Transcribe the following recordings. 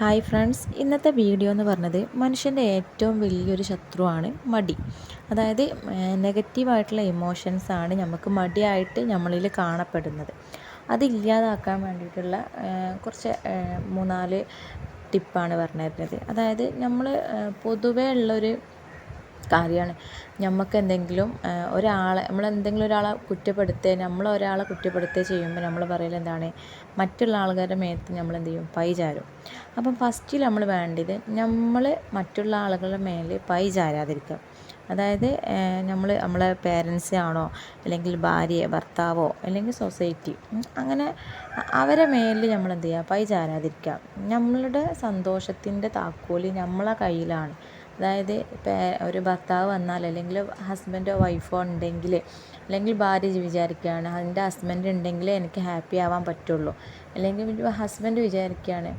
Hi friends ഇന്നത്തെ video എന്ന് പറഞ്ഞത് മനുഷ്യന്റെ ഏറ്റവും വലിയൊരു ശത്രുവാണ് മടി. അതായത് നെഗറ്റീവായിട്ടുള്ള ഇമോഷൻസാണ് നമുക്ക് മടിയായിട്ട് നമ്മളിൽ കാണപ്പെടുന്നത്. അതില്ലാതാക്കാൻ വേണ്ടിയിട്ടുള്ള കുറച്ച് മൂന്നാൽ ടിപ്പാണ് പറഞ്ഞു തരുന്നത് അതായത് നമ്മൾ പൊതുവേ ഉള്ളൊരു കാര്യമാണ്. നമുക്ക് എന്തെങ്കിലും ഒരാളെ നമ്മൾ എന്തെങ്കിലും ഒരാളെ കുറ്റപ്പെടുത്തുക നമ്മൾ ഒരാളെ കുറ്റപ്പെടുത്തുക ചെയ്യുമ്പോൾ നമ്മൾ പറയൽ എന്താണ് മറ്റുള്ള ആൾക്കാരുടെ മേത്ത് നമ്മൾ എന്ത് ചെയ്യും പൈ ചാരും. അപ്പം ഫസ്റ്റിൽ നമ്മൾ വേണ്ടത് നമ്മൾ മറ്റുള്ള ആളുകളുടെ മേലെ പൈ ചാരാതിരിക്കുക അതായത് നമ്മൾ നമ്മളെ പേരൻസ് ആണോ അല്ലെങ്കിൽ ഭാര്യ ഭർത്താവോ അല്ലെങ്കിൽ സൊസൈറ്റി അങ്ങനെ അവരെ മേലിൽ നമ്മൾ എന്ത് ചെയ്യുക പൈ ചാരാതിരിക്കുക നമ്മളുടെ സന്തോഷത്തിന്റെ താക്കോൽ നമ്മളെ കയ്യിലാണ്. അതായത് ഒരു ഭർത്താവ് വന്നാൽ അല്ലെങ്കിൽ ഹസ്ബൻഡോ വൈഫോ ഉണ്ടെങ്കിൽ അല്ലെങ്കിൽ ഭാര്യ വിചാരിക്കുകയാണ് എന്റെ ഹസ്ബൻഡ് ഉണ്ടെങ്കിൽ എനിക്ക് ഹാപ്പി ആവാൻ പറ്റുള്ളൂ. അല്ലെങ്കിൽ ഹസ്ബൻഡ് വിചാരിക്കുകയാണ്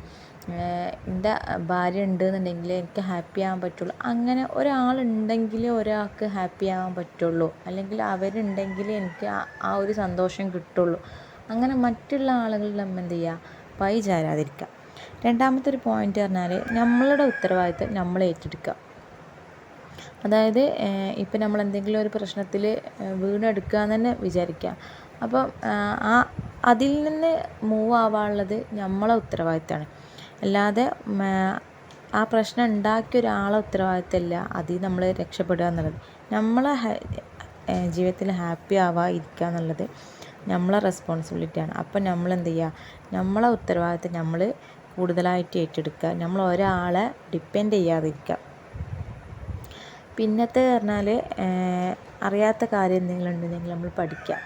എന്റെ ഭാര്യ ഉണ്ട് എന്നുണ്ടെങ്കിൽ എനിക്ക് ഹാപ്പി ആവാൻ പറ്റുള്ളൂ. അങ്ങനെ ഒരാളുണ്ടെങ്കിൽ ഒരാൾക്ക് ഹാപ്പി ആവാൻ പറ്റുള്ളൂ. അല്ലെങ്കിൽ അവരുണ്ടെങ്കിൽ എനിക്ക് ആ ഒരു സന്തോഷം കിട്ടുള്ളൂ. അങ്ങനെ മറ്റുള്ള ആളുകൾ നമ്മൾ എന്ത് ചെയ്യുക? പൈ ചാരാതിരിക്കുക രണ്ടാമത്തെ ഒരു പോയിന്റ് പറഞ്ഞാൽ നമ്മളുടെ ഉത്തരവാദിത്തം നമ്മൾ ഏറ്റെടുക്കുക. അതായത് ഇപ്പം നമ്മൾ എന്തെങ്കിലും ഒരു പ്രശ്നത്തിൽ വീണെടുക്കുക എന്ന് തന്നെ വിചാരിക്കുക അപ്പം ആ അതിൽ നിന്ന് മൂവ് ആവാനുള്ളത് നമ്മളെ ഉത്തരവാദിത്തമാണ് അല്ലാതെ ആ പ്രശ്നം ഉണ്ടാക്കിയ ഒരാളെ ഉത്തരവാദിത്തമല്ല അതിൽ നമ്മൾ രക്ഷപ്പെടുക എന്നുള്ളത്. നമ്മളെ ജീവിതത്തിൽ ഹാപ്പി ആവാ ഇരിക്കുക എന്നുള്ളത് നമ്മളെ റെസ്പോൺസിബിലിറ്റിയാണ് അപ്പം നമ്മൾ എന്ത് ചെയ്യുക നമ്മളെ ഉത്തരവാദിത്തം നമ്മൾ കൂടുതലായിട്ട് ഏറ്റെടുക്കുക. നമ്മൾ ഒരാളെ ഡിപ്പെൻഡ് ചെയ്യാതിരിക്കുക. പിന്നത്തെ പറഞ്ഞാൽ അറിയാത്ത കാര്യം എന്തെങ്കിലും ഉണ്ടെങ്കിൽ നമ്മൾ പഠിക്കാം.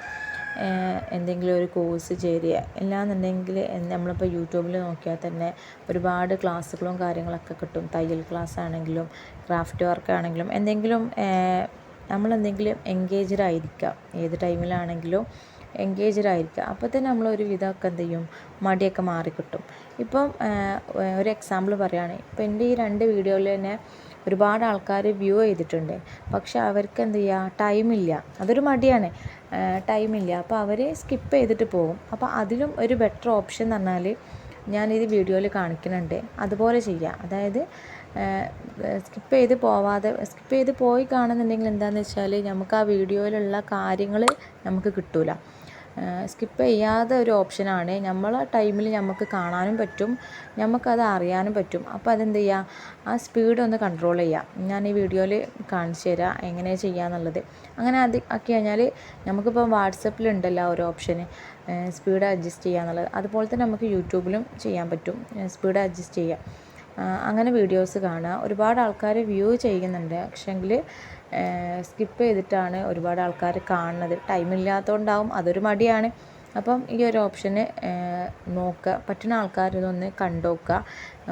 എന്തെങ്കിലും ഒരു കോഴ്സ് ചേരുക. അല്ലാന്നുണ്ടെങ്കിൽ നമ്മളിപ്പോൾ യൂട്യൂബിൽ നോക്കിയാൽ തന്നെ ഒരുപാട് ക്ലാസ്സുകളും കാര്യങ്ങളൊക്കെ കിട്ടും. തയ്യൽ ക്ലാസ് ആണെങ്കിലും ക്രാഫ്റ്റ് വർക്ക് ആണെങ്കിലും എന്തെങ്കിലും നമ്മളെന്തെങ്കിലും എൻഗേജ്ഡ് ആയിരിക്കാം. ഏത് ടൈമിലാണെങ്കിലും എൻഗേജ്ഡ് ആയിരിക്കുക അപ്പോൾ തന്നെ നമ്മൾ ഒരു വിധമൊക്കെ എന്ത് ചെയ്യും? മടിയൊക്കെ മാറിക്കിട്ടും. ഇപ്പം ഒരു എക്സാമ്പിൾ പറയുകയാണെങ്കിൽ ഇപ്പം എന്റെ ഈ രണ്ട് വീഡിയോയിൽ തന്നെ ഒരുപാട് ആൾക്കാർ വ്യൂ ചെയ്തിട്ടുണ്ട്. പക്ഷെ അവർക്ക് എന്ത് ചെയ്യുക ടൈമില്ല. അതൊരു മടിയാണ്. ടൈമില്ല. അപ്പോൾ അവർ സ്കിപ്പ് ചെയ്തിട്ട് പോകും. അപ്പോൾ അതിലും ഒരു ബെറ്റർ ഓപ്ഷൻ എന്ന് പറഞ്ഞാൽ ഞാൻ ഞാനിത് വീഡിയോയിൽ കാണിക്കുന്നുണ്ട്. അതുപോലെ ചെയ്യാം. അതായത് സ്കിപ്പ് ചെയ്ത് പോവാതെ സ്കിപ്പ് ചെയ്ത് പോയി കാണുന്നുണ്ടെങ്കിൽ എന്താണെന്ന് വെച്ചാൽ നമുക്ക് ആ വീഡിയോയിലുള്ള കാര്യങ്ങൾ നമുക്ക് കിട്ടില്ല സ്കിപ്പ് ചെയ്യാതെ ഒരു ഓപ്ഷനാണ്. നമ്മളെ ടൈമിൽ നമുക്ക് കാണാനും പറ്റും നമുക്കത് അറിയാനും പറ്റും. അപ്പോൾ അതെന്ത് ചെയ്യുക ആ സ്പീഡ് ഒന്ന് കൺട്രോൾ ചെയ്യുക ഞാൻ ഈ വീഡിയോയിൽ കാണിച്ചു തരാം എങ്ങനെ ചെയ്യാന്നുള്ളത്. അങ്ങനെ അത് ആക്കി കഴിഞ്ഞാൽ നമുക്കിപ്പോൾ വാട്സപ്പിലുണ്ടല്ലോ ഒരു ഓപ്ഷന് സ്പീഡ് അഡ്ജസ്റ്റ് ചെയ്യാന്നുള്ളത് അതുപോലെ തന്നെ നമുക്ക് യൂട്യൂബിലും ചെയ്യാൻ പറ്റും സ്പീഡ് അഡ്ജസ്റ്റ് ചെയ്യുക അങ്ങനെ വീഡിയോസ് കാണുക. ഒരുപാട് ആൾക്കാർ വ്യൂ ചെയ്യുന്നുണ്ട്. പക്ഷേങ്കിൽ സ്കിപ്പ് ചെയ്തിട്ടാണ് ഒരുപാട് ആൾക്കാർ കാണുന്നത്. ടൈമില്ലാത്തതുകൊണ്ടാവും അതൊരു മടിയാണ്. അപ്പം ഈ ഒരു ഓപ്ഷന് നോക്കുക. പറ്റുന്ന ആൾക്കാർ ഇതൊന്ന് കണ്ടു നോക്കുക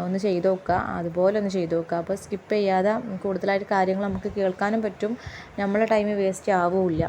ഒന്ന് ചെയ്തു നോക്കുക. അതുപോലെ ഒന്ന് ചെയ്തു നോക്കുക. അപ്പോൾ സ്കിപ്പ് ചെയ്യാതെ കൂടുതലായിട്ട് കാര്യങ്ങൾ നമുക്ക് കേൾക്കാനും പറ്റും. നമ്മളെ ടൈം വേസ്റ്റ് ആവില്ല.